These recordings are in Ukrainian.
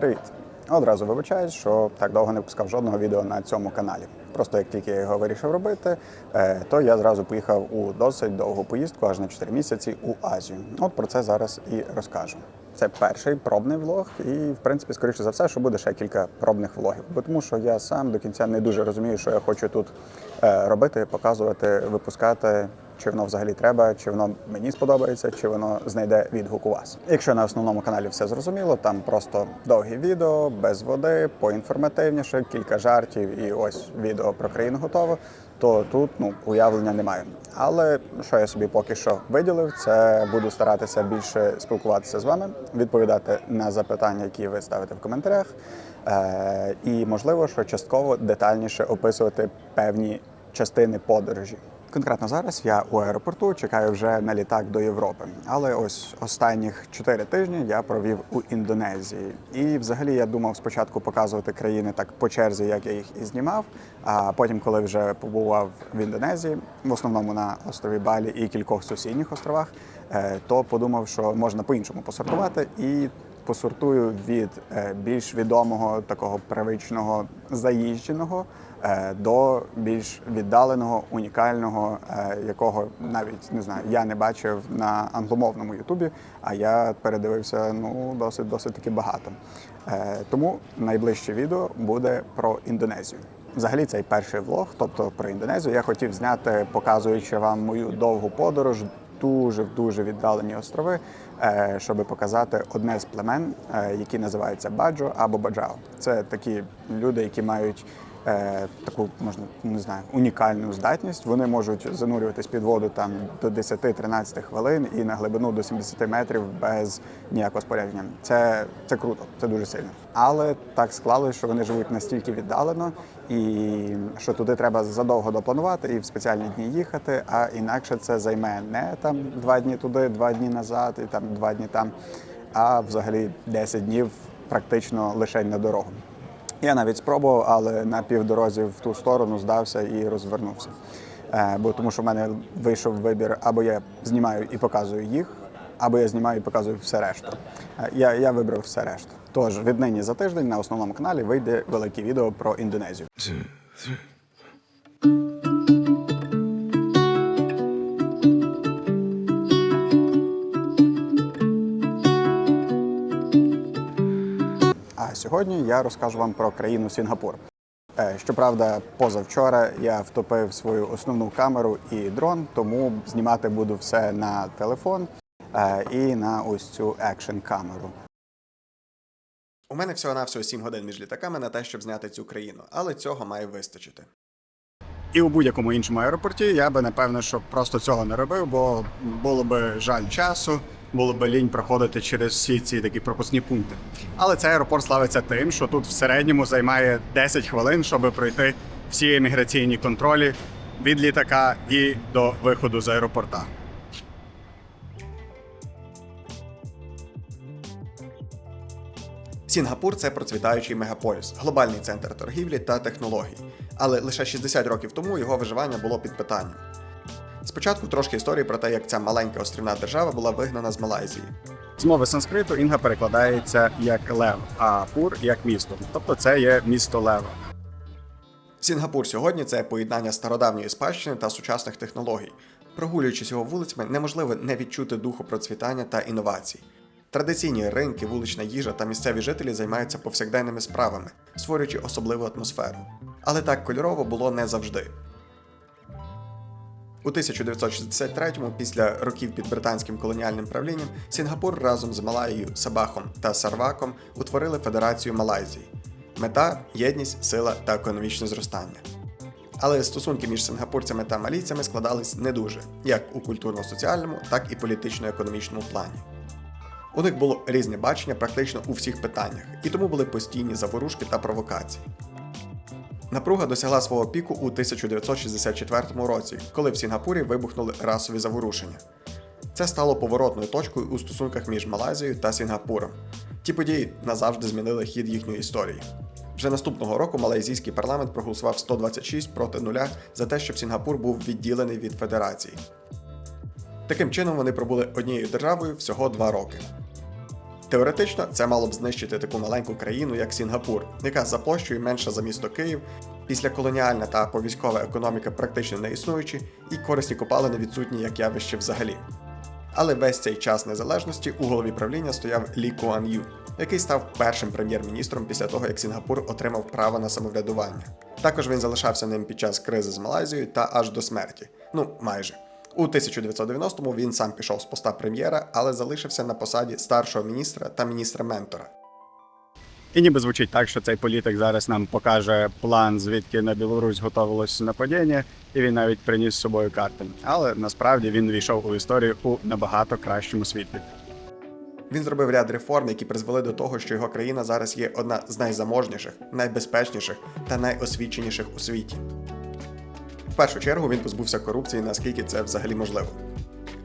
Привіт! Одразу вибачаюсь, що так довго не пускав жодного відео на цьому каналі. Просто як тільки я його вирішив робити, е, то я зразу поїхав у досить довгу поїздку, аж на 4 місяці у Азію. От про це зараз і розкажу. Це перший пробний влог, і в принципі, скоріше за все, що буде ще кілька пробних влогів. Бо тому що я сам до кінця не дуже розумію, що я хочу тут е, робити, показувати, випускати. Чи воно взагалі треба, чи воно мені сподобається, чи воно знайде відгук у вас. Якщо на основному каналі все зрозуміло, там просто довгі відео, без води, поінформативніше, кілька жартів і ось відео про країну готово, то тут ну уявлення немає. Але що я собі поки що виділив, це буду старатися більше спілкуватися з вами, відповідати на запитання, які ви ставите в коментарях, е- і можливо, що частково детальніше описувати певні частини подорожі. Конкретно зараз я у аеропорту чекаю вже на літак до Європи. Але ось останніх чотири тижні я провів у Індонезії. І взагалі я думав спочатку показувати країни так по черзі, як я їх і знімав. А потім, коли вже побував в Індонезії, в основному на острові Балі і кількох сусідніх островах, е, то подумав, що можна по-іншому посортувати і. Посортую від е, більш відомого такого привичного заїждженого до більш віддаленого, унікального, е, якого навіть не знаю, я не бачив на англомовному Ютубі, а я передивився ну досить досить таки багато. Е, Тому найближче відео буде про Індонезію. Взагалі, цей перший влог, тобто про Індонезію, я хотів зняти, показуючи вам мою довгу подорож дуже дуже віддалені острови, е, щоб показати одне з племен, е, які називаються Баджо або Баджао. Це такі люди, які мають е, таку можна не знаю унікальну здатність. Вони можуть занурюватись під воду там до 10-13 хвилин і на глибину до 70 метрів без ніякого спорядження. Це, це круто, це дуже сильно. Але так склалося, що вони живуть настільки віддалено, і що туди треба задовго допланувати і в спеціальні дні їхати. А інакше це займе не там два дні туди, два дні назад, і там два дні там, а взагалі 10 днів практично лише на дорогу. Я навіть спробував, але на півдорозі в ту сторону здався і розвернувся. Е, бо тому що в мене вийшов вибір, або я знімаю і показую їх, або я знімаю і показую все решту. Е, Я, я вибрав все решту. Тож віднині за тиждень на основному каналі вийде велике відео про Індонезію. Сьогодні я розкажу вам про країну Сінгапур. Е, Щоправда, позавчора я втопив свою основну камеру і дрон, тому знімати буду все на телефон е, і на ось цю екшн камеру. У мене всього-навсього 7 годин між літаками на те, щоб зняти цю країну, але цього має вистачити. І у будь-якому іншому аеропорті я би напевно, що просто цього не робив, бо було би жаль часу, було би лінь проходити через всі ці такі пропускні пункти. Але цей аеропорт славиться тим, що тут в середньому займає 10 хвилин, щоб пройти всі еміграційні контролі від літака і до виходу з аеропорта. Сінгапур це процвітаючий мегаполіс, глобальний центр торгівлі та технологій. Але лише 60 років тому його виживання було під питанням. Спочатку трошки історії про те, як ця маленька острівна держава була вигнана з Малайзії. З мови санскриту інга перекладається як лев, а пур як місто. Тобто це є місто лева. Сінгапур сьогодні це поєднання стародавньої спадщини та сучасних технологій. Прогулюючись його вулицями, неможливо не відчути духу процвітання та інновацій. Традиційні ринки, вулична їжа та місцеві жителі займаються повсякденними справами, створюючи особливу атмосферу. Але так кольорово було не завжди. У 1963-му, після років під британським колоніальним правлінням, Сінгапур разом з Малаєю, Сабахом та Сарваком утворили Федерацію Малайзії. Мета єдність, сила та економічне зростання. Але стосунки між сингапурцями та малійцями складались не дуже, як у культурно-соціальному, так і політично-економічному плані. У них було різне бачення практично у всіх питаннях, і тому були постійні заворушки та провокації. Напруга досягла свого піку у 1964 році, коли в Сінгапурі вибухнули расові заворушення. Це стало поворотною точкою у стосунках між Малайзією та Сінгапуром. Ті події назавжди змінили хід їхньої історії. Вже наступного року малайзійський парламент проголосував 126 проти нуля за те, щоб Сінгапур був відділений від федерації. Таким чином вони пробули однією державою всього два роки. Теоретично це мало б знищити таку маленьку країну, як Сінгапур, яка за площею менша за місто Київ, післяколоніальна та повійськова економіка практично не існуючі, і корисні копалини відсутні як явище взагалі. Але весь цей час незалежності у голові правління стояв Лі Куан Ю, який став першим прем'єр-міністром після того, як Сінгапур отримав право на самоврядування. Також він залишався ним під час кризи з Малайзією та аж до смерті. Ну, майже. У 1990-му він сам пішов з поста прем'єра, але залишився на посаді старшого міністра та міністра-ментора. І ніби звучить так, що цей політик зараз нам покаже план, звідки на Білорусь готувалось нападіння, і він навіть приніс з собою карти. Але насправді він війшов у історію у набагато кращому світлі. Він зробив ряд реформ, які призвели до того, що його країна зараз є одна з найзаможніших, найбезпечніших та найосвіченіших у світі. Першу чергу він позбувся корупції, наскільки це взагалі можливо.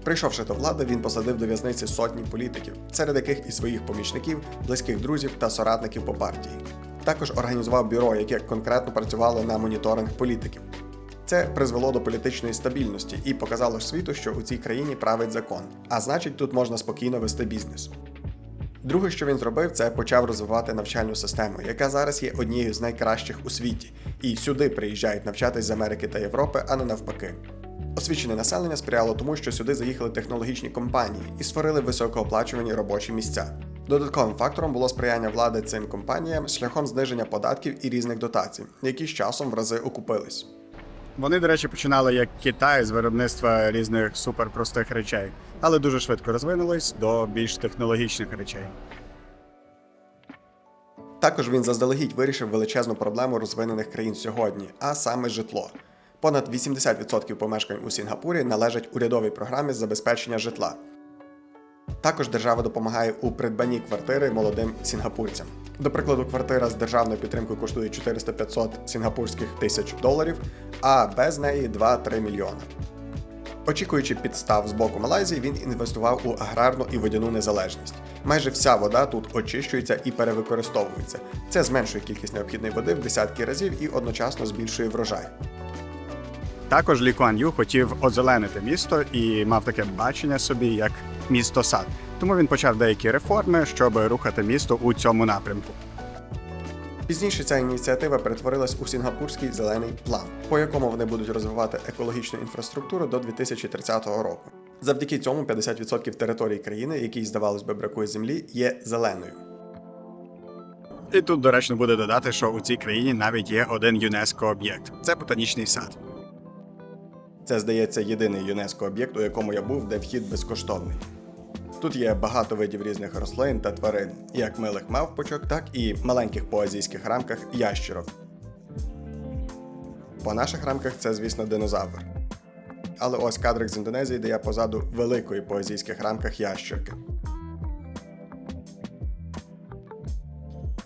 Прийшовши до влади, він посадив до в'язниці сотні політиків, серед яких і своїх помічників, близьких друзів та соратників по партії. Також організував бюро, яке конкретно працювало на моніторинг політиків. Це призвело до політичної стабільності і показало світу, що у цій країні править закон, а значить, тут можна спокійно вести бізнес. Друге, що він зробив, це почав розвивати навчальну систему, яка зараз є однією з найкращих у світі, і сюди приїжджають навчатись з Америки та Європи, а не навпаки. Освічене населення сприяло тому, що сюди заїхали технологічні компанії і створили високооплачувані робочі місця. Додатковим фактором було сприяння влади цим компаніям шляхом зниження податків і різних дотацій, які з часом в рази окупились. Вони, до речі, починали як Китай з виробництва різних суперпростих речей, але дуже швидко розвинулись до більш технологічних речей. Також він заздалегідь вирішив величезну проблему розвинених країн сьогодні, а саме житло. Понад 80% помешкань у Сінгапурі належать урядовій програмі забезпечення житла. Також держава допомагає у придбанні квартири молодим сінгапурцям. До прикладу, квартира з державною підтримкою коштує 400-500 сінгапурських тисяч доларів, а без неї 2-3 мільйони. Очікуючи підстав з боку Малайзії, він інвестував у аграрну і водяну незалежність. Майже вся вода тут очищується і перевикористовується. Це зменшує кількість необхідної води в десятки разів і одночасно збільшує врожай. Також Лі Куан Ю хотів озеленити місто і мав таке бачення собі як місто сад. Тому він почав деякі реформи, щоб рухати місто у цьому напрямку. Пізніше ця ініціатива перетворилась у Сінгапурський зелений план, по якому вони будуть розвивати екологічну інфраструктуру до 2030 року. Завдяки цьому 50% території країни, якій, здавалось би, бракує землі, є зеленою. І тут доречно буде додати, що у цій країні навіть є один ЮНЕСКО об'єкт це ботанічний сад. Це, здається, єдиний ЮНЕСКО об'єкт, у якому я був, де вхід безкоштовний. Тут є багато видів різних рослин та тварин, як милих мавпочок, так і маленьких по азійських рамках ящерок. По наших рамках це, звісно, динозавр. Але ось кадрик з Індонезії, де я позаду великої по азійських рамках ящерки.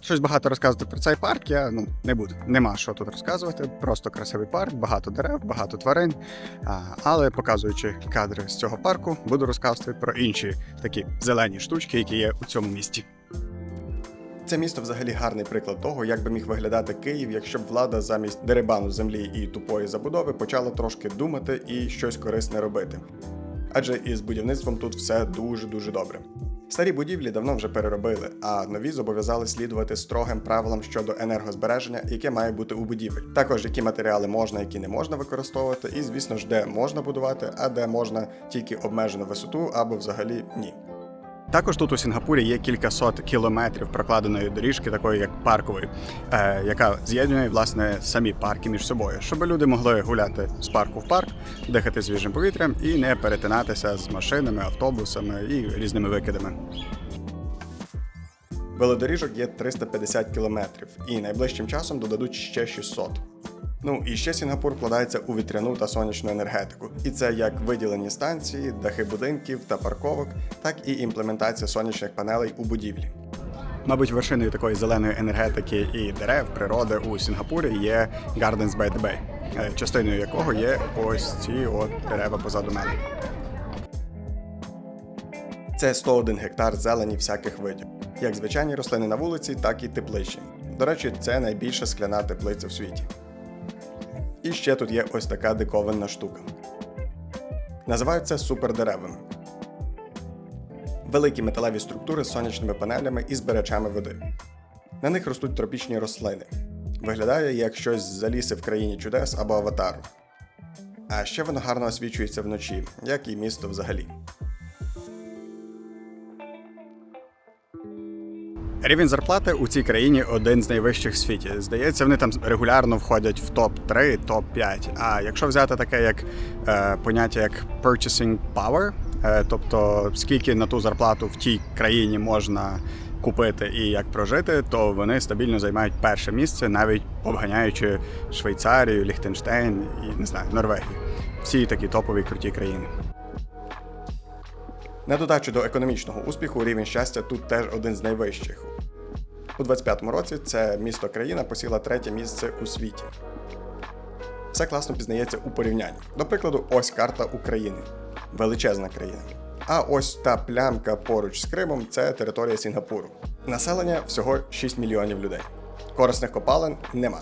Щось багато розказувати про цей парк я ну не буду. Нема що тут розказувати. Просто красивий парк, багато дерев, багато тварин. А, але показуючи кадри з цього парку, буду розказувати про інші такі зелені штучки, які є у цьому місті. Це місто взагалі гарний приклад того, як би міг виглядати Київ, якщо б влада замість дерибану землі і тупої забудови почала трошки думати і щось корисне робити. Адже із будівництвом тут все дуже дуже добре. Старі будівлі давно вже переробили, а нові зобов'язали слідувати строгим правилам щодо енергозбереження, яке має бути у будівель. Також які матеріали можна, які не можна використовувати, і звісно ж, де можна будувати, а де можна тільки обмежену висоту або взагалі ні. Також тут у Сінгапурі є кількасот кілометрів прокладеної доріжки, такої як паркової, е, яка з'єднує власне самі парки між собою, щоб люди могли гуляти з парку в парк, дихати свіжим повітрям і не перетинатися з машинами, автобусами і різними викидами. Велодоріжок є 350 кілометрів, і найближчим часом додадуть ще 600. Ну і ще Сінгапур вкладається у вітряну та сонячну енергетику. І це як виділені станції, дахи будинків та парковок, так і імплементація сонячних панелей у будівлі. Мабуть, вершиною такої зеленої енергетики і дерев природи у Сінгапурі є Gardens by the Bay, е, частиною якого є ось ці от дерева позаду мене. Це 101 гектар зелені всяких видів, як звичайні рослини на вулиці, так і тепличні. До речі, це найбільша скляна теплиця в світі. І ще тут є ось така диковинна штука. Називаються супердеревами. великі металеві структури з сонячними панелями і збирачами води. На них ростуть тропічні рослини. Виглядає як щось з заліси в країні чудес або аватару. А ще воно гарно освічується вночі, як і місто взагалі. Рівень зарплати у цій країні один з найвищих в світі. Здається, вони там регулярно входять в топ 3 топ 5 А якщо взяти таке як е, поняття як purchasing power, е, тобто скільки на ту зарплату в тій країні можна купити і як прожити, то вони стабільно займають перше місце, навіть обганяючи Швейцарію, Ліхтенштейн і не знаю, Норвегію. Всі такі топові круті країни. На додачу до економічного успіху, рівень щастя тут теж один з найвищих. У 25-му році це місто країна посіла третє місце у світі. Все класно пізнається у порівнянні. До прикладу, ось карта України. Величезна країна. А ось та плямка поруч з Кримом це територія Сінгапуру. Населення всього 6 мільйонів людей. Корисних копалин нема.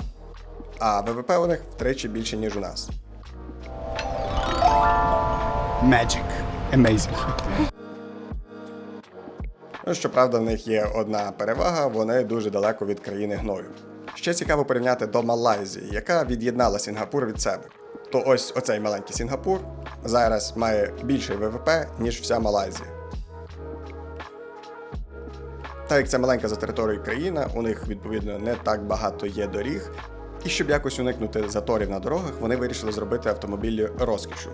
А ВВП у них втричі більше, ніж у нас. Magic. Amazing. Ну, щоправда, в них є одна перевага, вони дуже далеко від країни гною. Ще цікаво порівняти до Малайзії, яка від'єднала Сінгапур від себе. То ось оцей маленький Сінгапур зараз має більший ВВП, ніж вся Малайзія. Так як це маленька за територією країна, у них відповідно не так багато є доріг. І щоб якось уникнути заторів на дорогах, вони вирішили зробити автомобілі розкішу.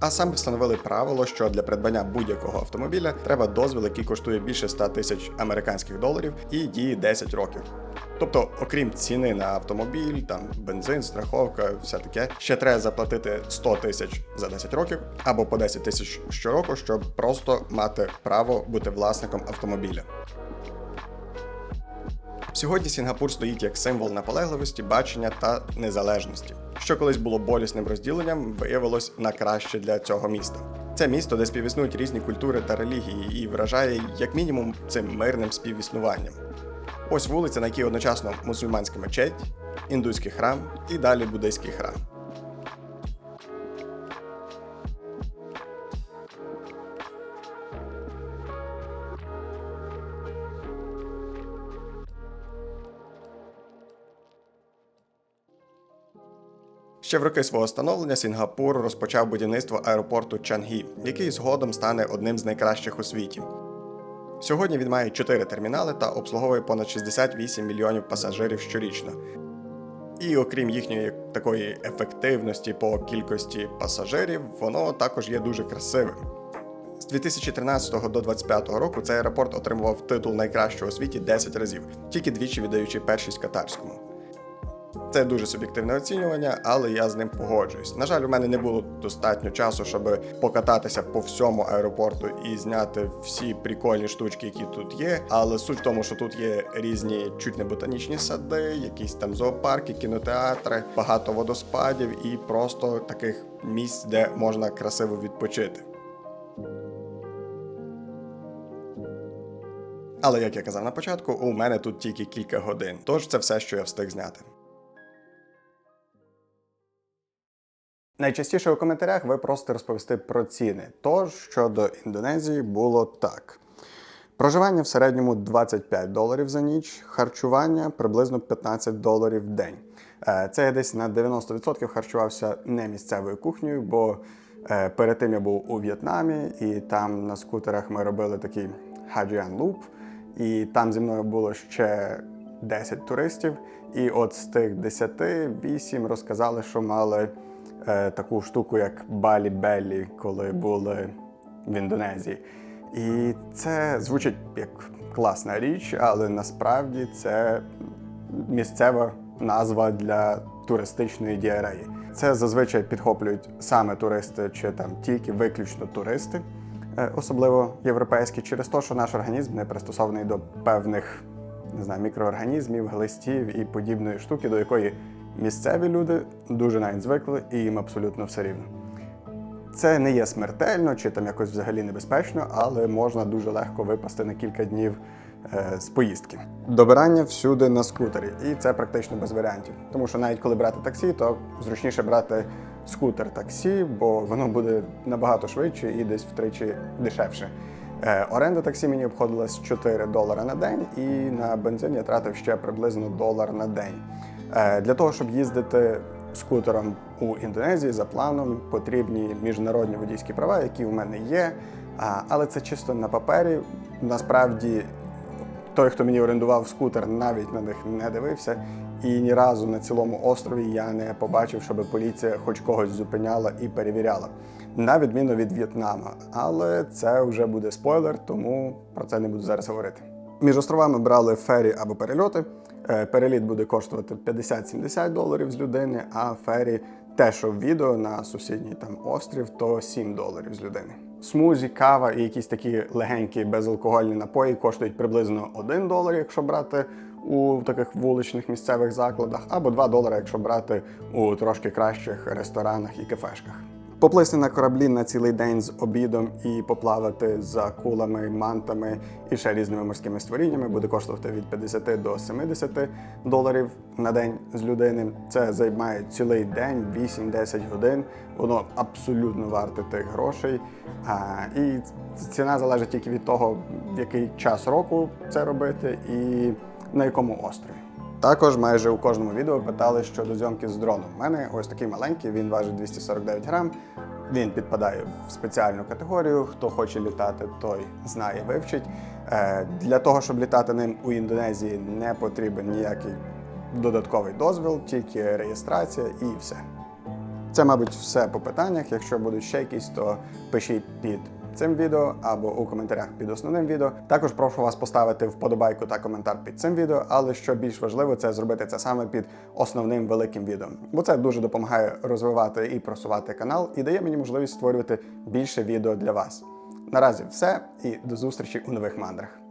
А саме встановили правило, що для придбання будь-якого автомобіля треба дозвіл, який коштує більше 100 тисяч американських доларів і діє 10 років. Тобто, окрім ціни на автомобіль, там бензин, страховка, все таке, ще треба заплатити 100 тисяч за 10 років або по 10 тисяч щороку, щоб просто мати право бути власником автомобіля. Сьогодні Сінгапур стоїть як символ наполегливості, бачення та незалежності, що колись було болісним розділенням, виявилось на краще для цього міста. Це місто, де співіснують різні культури та релігії, і вражає як мінімум цим мирним співіснуванням. Ось вулиця, на якій одночасно мусульманська мечеть, індуський храм і далі буддийський храм. Ще в роки свого становлення Сінгапур розпочав будівництво аеропорту Чангі, який згодом стане одним з найкращих у світі. Сьогодні він має 4 термінали та обслуговує понад 68 мільйонів пасажирів щорічно. І окрім їхньої такої ефективності по кількості пасажирів, воно також є дуже красивим. З 2013 до 2025 року цей аеропорт отримував титул найкращого у світі 10 разів, тільки двічі віддаючи першість катарському. Це дуже суб'єктивне оцінювання, але я з ним погоджуюсь. На жаль, у мене не було достатньо часу, щоб покататися по всьому аеропорту і зняти всі прикольні штучки, які тут є. Але суть в тому, що тут є різні чуть не ботанічні сади, якісь там зоопарки, кінотеатри, багато водоспадів і просто таких місць, де можна красиво відпочити. Але як я казав на початку, у мене тут тільки кілька годин, тож це все, що я встиг зняти. Найчастіше у коментарях ви просите розповісти про ціни. Тож щодо Індонезії було так. Проживання в середньому 25 доларів за ніч, харчування приблизно 15 доларів в день. Е, Це я десь на 90% харчувався не місцевою кухнею, бо е, перед тим я був у В'єтнамі, і там на скутерах ми робили такий Хаджіан Луп, і там зі мною було ще 10 туристів. І от з тих 10, 8 розказали, що мали е, таку штуку, як Балі Беллі, коли були в Індонезії. І це звучить як класна річ, але насправді це місцева назва для туристичної діареї. Це зазвичай підхоплюють саме туристи чи там тільки виключно туристи, е, особливо європейські, через те, що наш організм не пристосований до певних не знаю, мікроорганізмів, глистів і подібної штуки, до якої місцеві люди дуже навіть звикли і їм абсолютно все рівно. Це не є смертельно чи там якось взагалі небезпечно, але можна дуже легко випасти на кілька днів е, з поїздки. Добирання всюди на скутері, і це практично без варіантів. Тому що навіть коли брати таксі, то зручніше брати скутер таксі, бо воно буде набагато швидше і десь втричі дешевше. Е, Оренда таксі мені обходилась 4 долари на день, і на бензин я тратив ще приблизно долар на день. Е, Для того, щоб їздити скутером у Індонезії за планом, потрібні міжнародні водійські права, які в мене є. Але це чисто на папері. Насправді той, хто мені орендував скутер, навіть на них не дивився. І ні разу на цілому острові я не побачив, щоб поліція хоч когось зупиняла і перевіряла. На відміну від В'єтнама. Але це вже буде спойлер, тому про це не буду зараз говорити. Між островами брали фері або перельоти. Е, Переліт буде коштувати 50-70 доларів з людини, а фері те, що в відео на сусідній там острів, то 7 доларів з людини. Смузі, кава і якісь такі легенькі безалкогольні напої коштують приблизно 1 долар, якщо брати у таких вуличних місцевих закладах, або 2 долари, якщо брати у трошки кращих ресторанах і кафешках. Поплисти на кораблі на цілий день з обідом і поплавати за кулами, мантами і ще різними морськими створіннями буде коштувати від 50 до 70 доларів на день з людини. Це займає цілий день, 8-10 годин. Воно абсолютно варте тих грошей. А, і ціна залежить тільки від того, в який час року це робити і на якому острові. Також майже у кожному відео питали щодо зйомки з дроном. У мене ось такий маленький, він важить 249 грам. Він підпадає в спеціальну категорію. Хто хоче літати, той знає, вивчить. Е, Для того, щоб літати ним у Індонезії, не потрібен ніякий додатковий дозвіл, тільки реєстрація і все. Це, мабуть, все по питаннях. Якщо будуть ще якісь, то пишіть цим відео або у коментарях під основним відео. Також прошу вас поставити вподобайку та коментар під цим відео, але що більш важливо, це зробити це саме під основним великим відео. Бо це дуже допомагає розвивати і просувати канал і дає мені можливість створювати більше відео для вас. Наразі все і до зустрічі у нових мандрах.